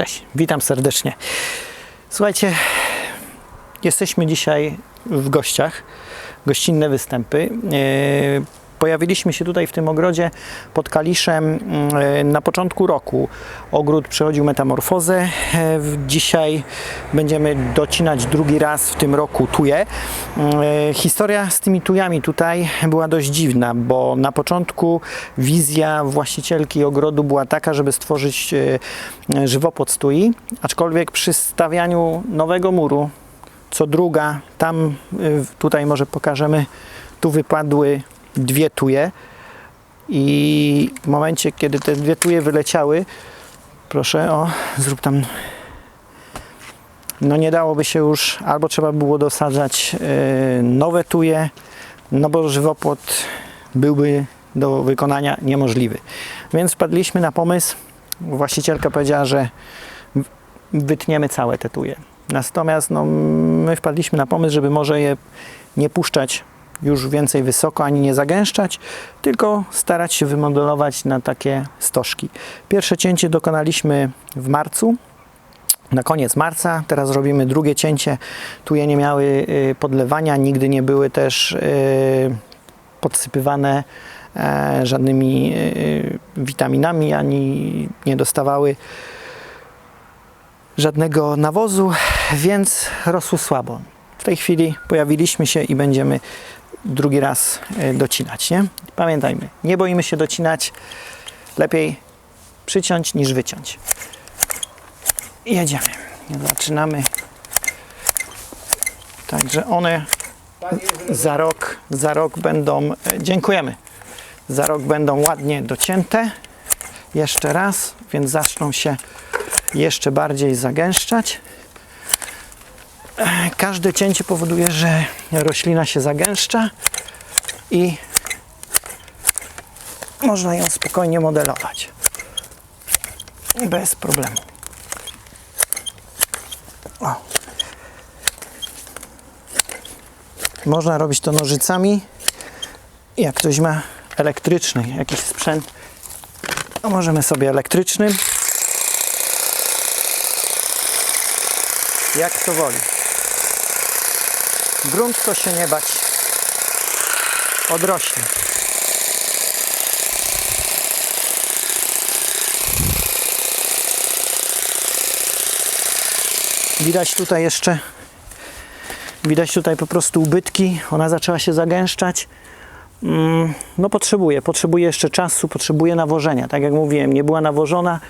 Cześć, witam serdecznie. Słuchajcie, jesteśmy dzisiaj w gościach, gościnne występy. Pojawiliśmy się tutaj w tym ogrodzie pod Kaliszem e, na początku roku. Ogród przechodził metamorfozę. E, Dzisiaj będziemy docinać drugi raz w tym roku tuje. E, Historia z tymi tujami tutaj była dość dziwna, bo na początku wizja właścicielki ogrodu była taka, żeby stworzyć e, żywopłot z tui, aczkolwiek przy stawianiu nowego muru, co druga, tam tutaj może pokażemy, tu wypadły dwie tuje i w momencie, kiedy te dwie tuje wyleciały, proszę, o, zrób tam, no nie dałoby się już, albo trzeba było dosadzać y, nowe tuje, no bo żywopłot byłby do wykonania niemożliwy. Więc wpadliśmy na pomysł, właścicielka powiedziała, że wytniemy całe te tuje. Natomiast no, my wpadliśmy na pomysł, żeby może je nie puszczać już więcej wysoko, ani nie zagęszczać, tylko starać się wymodelować na takie stożki. Pierwsze cięcie dokonaliśmy w marcu, na koniec marca. Teraz robimy drugie cięcie. Tuje nie miały y, podlewania, nigdy nie były też y, podsypywane e, żadnymi y, witaminami, ani nie dostawały żadnego nawozu, więc rosły słabo. W tej chwili pojawiliśmy się i będziemy drugi raz e, docinać, nie? Pamiętajmy, nie boimy się docinać, lepiej przyciąć niż wyciąć. Jedziemy. Zaczynamy. Także one za rok, za rok będą, e, dziękujemy, za rok będą ładnie docięte. Jeszcze raz, więc zaczną się jeszcze bardziej zagęszczać. Każde cięcie powoduje, że roślina się zagęszcza i można ją spokojnie modelować. Bez problemu. O. Można robić to nożycami. Jak ktoś ma elektryczny jakiś sprzęt, to możemy sobie elektrycznym. Jak kto woli. Grunt to się nie bać. Odrośnie. Widać tutaj jeszcze, widać tutaj po prostu ubytki. Ona zaczęła się zagęszczać. Mm, No potrzebuje, potrzebuje jeszcze czasu, potrzebuje nawożenia. Tak jak mówiłem, nie była nawożona,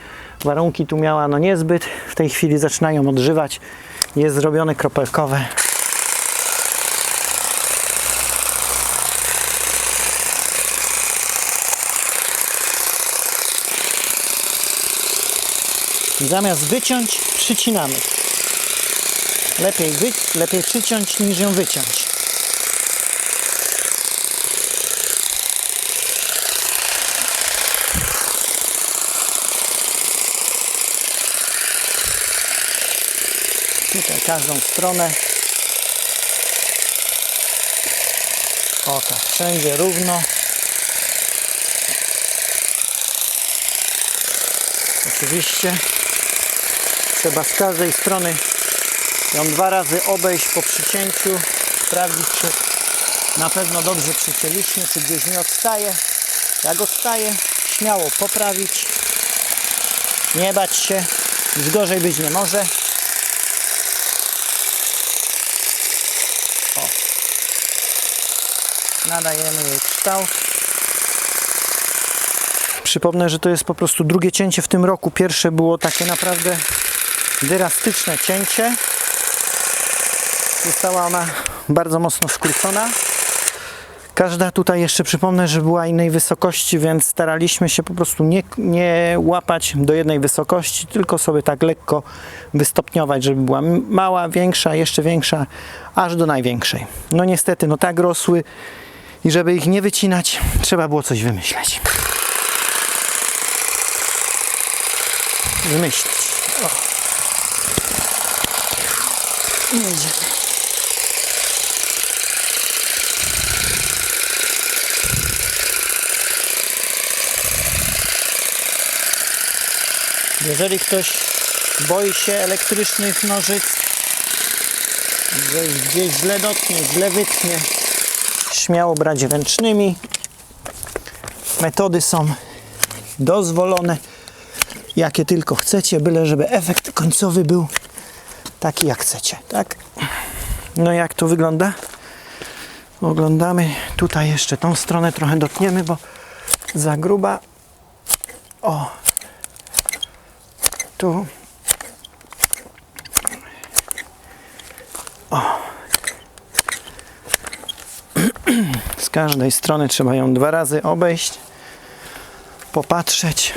warunki tu miała no niezbyt. W tej chwili zaczynają odżywać. Jest zrobione kropelkowe. Zamiast wyciąć, przycinamy. Lepiej, wy, lepiej przyciąć niż ją wyciąć. Tutaj każdą stronę. O tak, wszędzie równo. Oczywiście trzeba z każdej strony ją dwa razy obejść po przycięciu, sprawdzić czy na pewno dobrze przycięliśmy, czy gdzieś nie odstaje. Jak odstaje, śmiało poprawić. Nie bać się, już gorzej być nie może. O. Nadajemy jej kształt. Przypomnę, że to jest po prostu drugie cięcie w tym roku. Pierwsze było takie naprawdę drastyczne cięcie. Została ona bardzo mocno skrócona. Każda tutaj jeszcze przypomnę, że była innej wysokości, więc staraliśmy się po prostu nie, nie łapać do jednej wysokości, tylko sobie tak lekko wystopniować, żeby była mała, większa, jeszcze większa, aż do największej. No niestety, no tak rosły i żeby ich nie wycinać, trzeba było coś wymyśleć. Wymyślić. O. Jedziemy. Jeżeli ktoś boi się elektrycznych nożyc, że gdzieś źle dotknie, źle wytnie, śmiało brać ręcznymi. Metody są dozwolone, jakie tylko chcecie, byle żeby efekt końcowy był taki jak chcecie, tak? No jak to wygląda? Oglądamy tutaj jeszcze tą stronę trochę dotkniemy, bo za gruba. O. Tu. O. Z każdej strony trzeba ją dwa razy obejść, popatrzeć.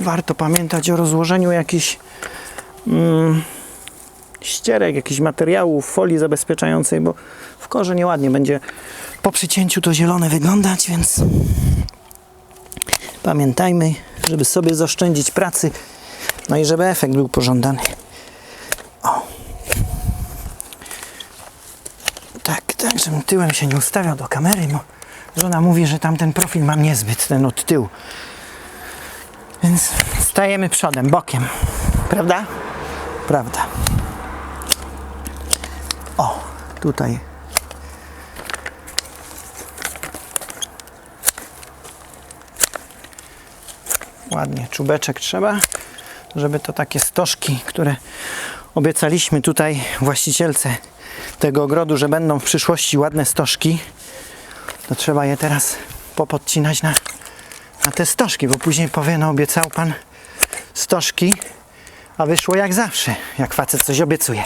Warto pamiętać o rozłożeniu jakichś mm, ścierek, jakichś materiałów, folii zabezpieczającej, bo w korze nieładnie będzie po przycięciu to zielone wyglądać, więc pamiętajmy, żeby sobie zaoszczędzić pracy, no i żeby efekt był pożądany. O. Tak, tak, żebym tyłem się nie ustawiał do kamery, bo żona mówi, że tamten profil mam niezbyt, ten od tyłu. Więc stajemy przodem, bokiem. Prawda? Prawda. O, tutaj. Ładnie, czubeczek trzeba, żeby to takie stożki, które obiecaliśmy tutaj właścicielce tego ogrodu, że będą w przyszłości ładne stożki, to trzeba je teraz popodcinać na, na te stożki, bo później powie, no obiecał pan stożki, a wyszło jak zawsze, jak facet coś obiecuje.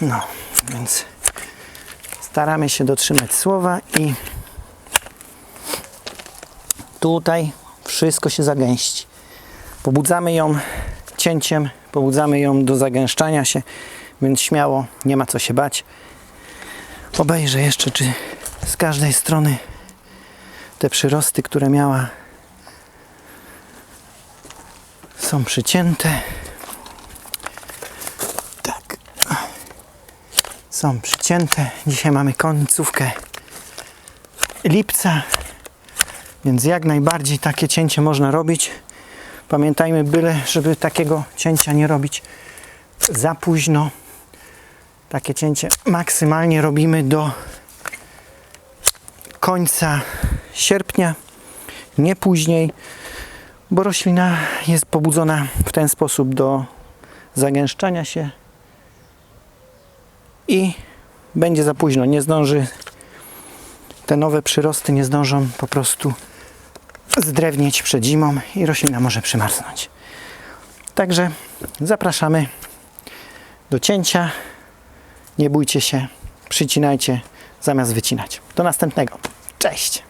No, więc staramy się dotrzymać słowa i tutaj wszystko się zagęści. Pobudzamy ją cięciem, pobudzamy ją do zagęszczania się, więc śmiało, nie ma co się bać. Obejrzę jeszcze, czy z każdej strony te przyrosty, które miała, są przycięte. Tak. Są przycięte. Dzisiaj mamy końcówkę lipca, więc jak najbardziej takie cięcie można robić. Pamiętajmy, byle, żeby takiego cięcia nie robić za późno. Takie cięcie maksymalnie robimy do końca sierpnia, nie później, bo roślina jest pobudzona w ten sposób do zagęszczania się i będzie za późno. Nie zdąży, te nowe przyrosty nie zdążą po prostu zdrewnieć przed zimą i roślina może przymarznąć. Także zapraszamy do cięcia. Nie bójcie się, przycinajcie zamiast wycinać. Do następnego. Cześć!